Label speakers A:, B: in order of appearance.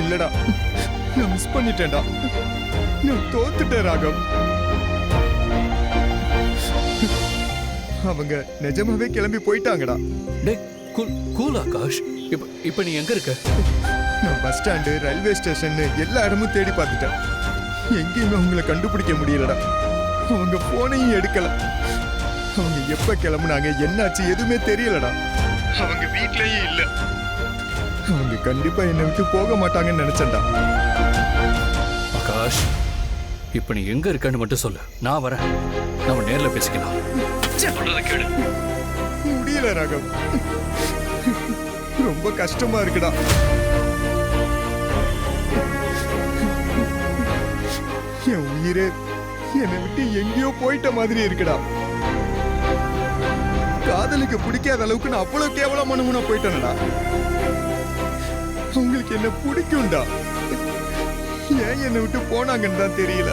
A: இல்லடா நான் மிஸ் பண்ணிட்டேன்டா. நான் தோத்துட்டேன் ராகவ். அவங்க நிஜமாவே கிளம்பி போயிட்டாங்கடா.
B: டேய் கூல் கூல் ஆகாஷ். இப்ப இப்ப நீ எங்க இருக்க?
A: நான் பஸ் ஸ்டாண்டு ரயில்வே ஸ்டேஷன் எல்லா இடமும் தேடி பார்த்துட்டேன். எங்கேயுமே அவங்கள கண்டுபிடிக்க முடியலடா. அவங்க போனையும் எடுக்கல. அவங்க எப்ப கிளம்புனாங்க என்னாச்சு எதுவுமே தெரியலடா. அவங்க வீட்லயும் இல்ல. அவங்க கண்டிப்பா என்னை விட்டு போக மாட்டாங்கன்னு நினைச்சேன்டா.
B: ஆகாஷ் இப்ப நீ எங்க இருக்கன்னு மட்டும் சொல்லு. நான் வரேன். நம்ம நேர்ல பேசிக்கலாம். சொல்றத கேளு.
A: முடியல ராகவ். ரொம்ப கஷ்டமா இருக்குடா. என் உயிரே என்னை விட்டு எங்கேயோ போயிட்ட மாதிரி இருக்குடா. காதலுக்கு பிடிக்காத அளவுக்கு நான் அவ்வளவு கேவலமானவனா போயிட்டேனடா. உங்களுக்கு என்ன பிடிக்கும்டா? ஏன் என்னை விட்டு போனாங்கன்னு தான் தெரியல.